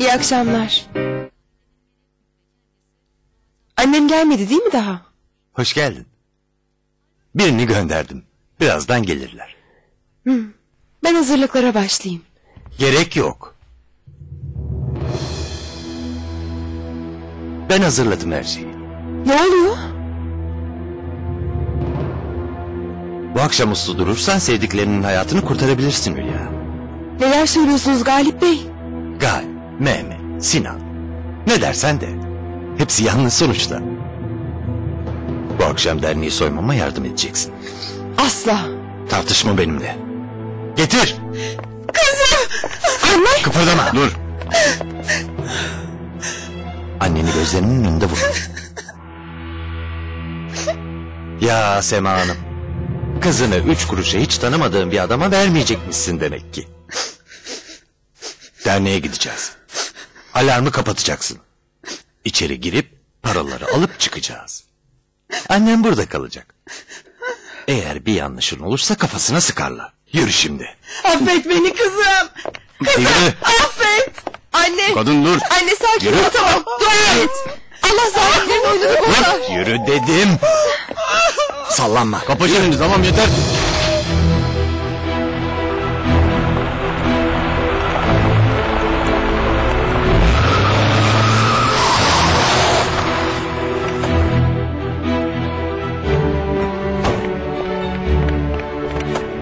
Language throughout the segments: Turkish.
İyi akşamlar. Annem gelmedi değil mi daha? Hoş geldin. Birini gönderdim. Birazdan gelirler. Hmm. Ben hazırlıklara başlayayım. Gerek yok. Ben hazırladım her şeyi. Ne oluyor? Bu akşam uslu durursan sevdiklerinin hayatını kurtarabilirsin Hülya. Neler söylüyorsunuz Galip Bey? Gal, Mehmet, Sinan. Ne dersen de. Hepsi yalnız sonuçta. Bu akşam derneği soymama yardım edeceksin. Asla. Tartışma benimle. Getir. Anne! Kıpırdama. Dur. Anneni gözlerinin önünde vur. ya Sema Hanım. Kızını üç kuruşa hiç tanımadığın bir adama vermeyecekmişsin demek ki. Derneğe gideceğiz. Alarmı kapatacaksın. İçeri girip paraları alıp çıkacağız. Annem burada kalacak. Eğer bir yanlışın olursa kafasına sıkarlar. Yürü şimdi. Affet beni kızım. Yürü. Affet. Anne. Kadın dur. Anne sakin Yürü. ol tamam. Dua et. Allah oyununu bozar. Dur, Yürü dedim. Sallanma. Kapa çeneni tamam yeter.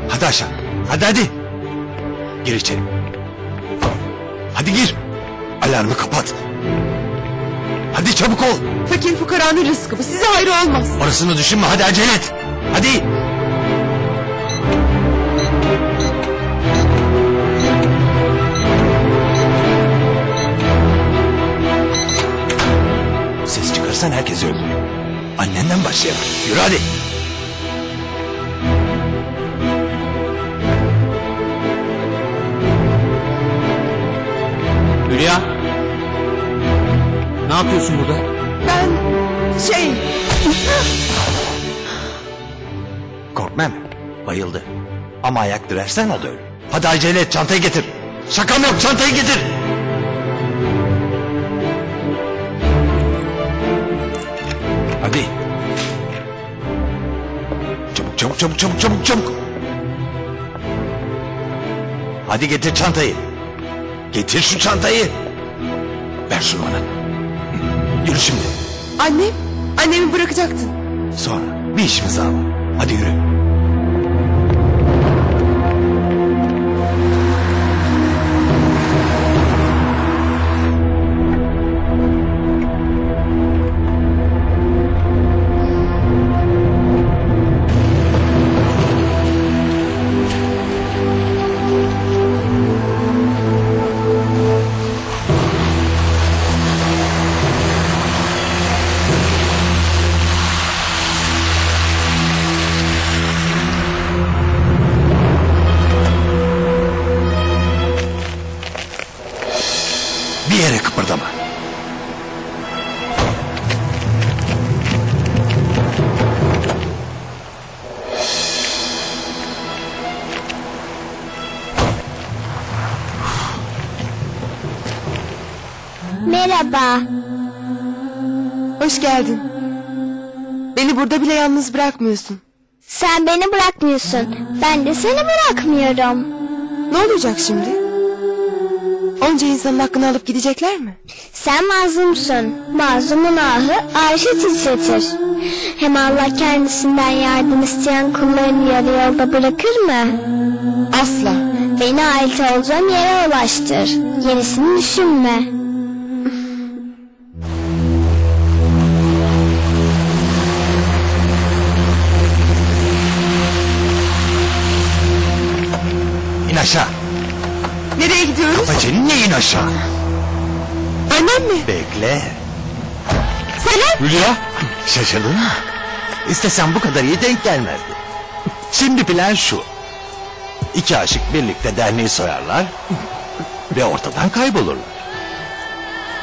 Hadi aşağı. Hadi hadi. Gir içeri. Hadi gir. Alarmı kapat. Hadi çabuk ol. Fakir fukaranın rızkı bu. Size hayrı olmaz. Orasını düşünme hadi acele et. Hadi. Ses çıkarsan herkes öldürür. Annenden başlayalım. Yürü hadi. Hülya. Ne yapıyorsun burada? Ben şey... Korkma hemen. Bayıldı. Ama ayak dirersen o da ölür. Hadi acele et çantayı getir. Şakam yok çantayı getir. Hadi. Çabuk çabuk çabuk çabuk çabuk çabuk. Hadi getir çantayı. Getir şu çantayı. Ver şunu bana. Yürü şimdi. Annem. Annemi bırakacaktın. Sonra bir işimiz daha var. Hadi yürü. Merhaba. Hoş geldin. Beni burada bile yalnız bırakmıyorsun. Sen beni bırakmıyorsun. Ben de seni bırakmıyorum. Ne olacak şimdi? Onca insanın hakkını alıp gidecekler mi? Sen mazlumsun. Mazlumun ahı arşı titretir. Hem Allah kendisinden yardım isteyen kullarını yarı yolda bırakır mı? Asla. Beni ait olacağım yere ulaştır. Yenisini düşünme. İn aşağı. Nereye gidiyoruz? Bacını in aşağı. Annem mi? Bekle. Selam. Hülya. Şaşırdın mı? İstesem bu kadar iyi denk gelmezdi. Şimdi plan şu. İki aşık birlikte derneği soyarlar ve ortadan kaybolurlar.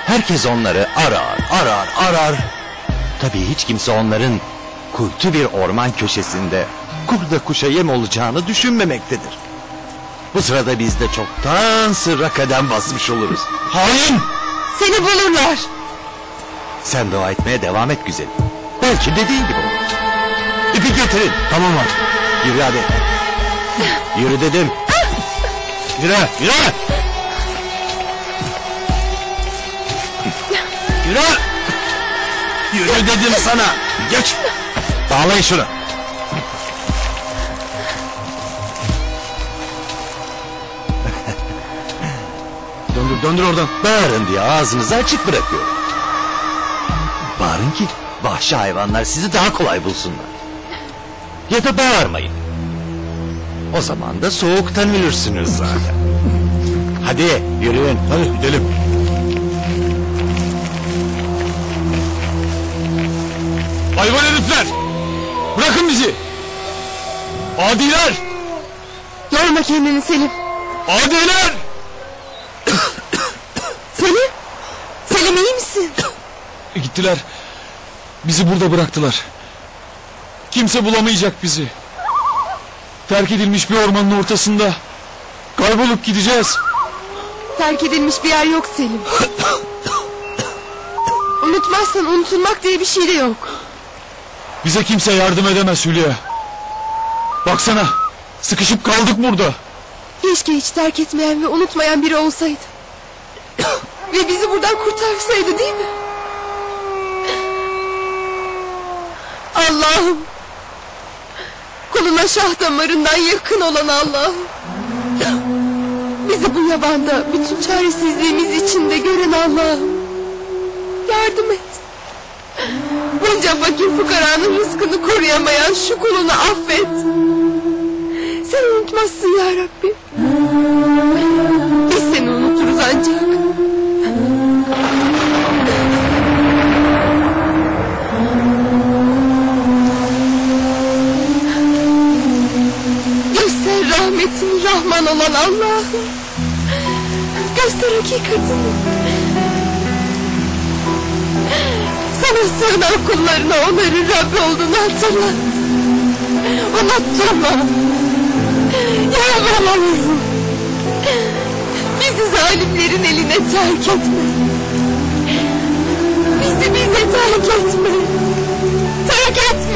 Herkes onları arar, arar, arar. Tabii hiç kimse onların kuytu bir orman köşesinde kurda kuşa yem olacağını düşünmemektedir. Bu sırada biz de çoktan sırra kadem basmış oluruz. Hain! Seni bulurlar. Sen dua etmeye devam et güzelim. Belki dediğin gibi olur. İpi getirin. Tamam abi. Yürü hadi. Yürü dedim. Yürü, yürü. Yürü. Yürü dedim sana. Geç. Bağlayın şunu. Döndür, oradan. Bağırın diye ağzınızı açık bırakıyorum. Bağırın ki vahşi hayvanlar sizi daha kolay bulsunlar. Ya da bağırmayın. O zaman da soğuktan ölürsünüz zaten. Hadi yürüyün. Hadi gidelim. Hayvan herifler! Bırakın bizi! Adiler! Yorma kendini Selim. Adiler! Selim. Selim iyi misin? Gittiler. Bizi burada bıraktılar. Kimse bulamayacak bizi. Terk edilmiş bir ormanın ortasında. Kaybolup gideceğiz. Terk edilmiş bir yer yok Selim. Unutmazsan unutulmak diye bir şey de yok. Bize kimse yardım edemez Hülya. Baksana. Sıkışıp kaldık burada. Keşke hiç terk etmeyen ve unutmayan biri olsaydı. Ve bizi buradan kurtarsaydı değil mi? Allah'ım. Kuluna şah damarından yakın olan Allah'ım. Bizi bu yabanda bütün çaresizliğimiz içinde gören Allah'ım. Yardım et. Bunca fakir fukaranın rızkını koruyamayan şu kulunu affet. Sen unutmazsın ya Rabbi. Rahman olan Allah'ım. Göster hakikatini. Sana sığınan kullarına onların Rabbi olduğunu hatırlat. Unutturma. Yarabbim. Bizi zalimlerin eline terk etme. Bizi bize terk etme. Terk etme.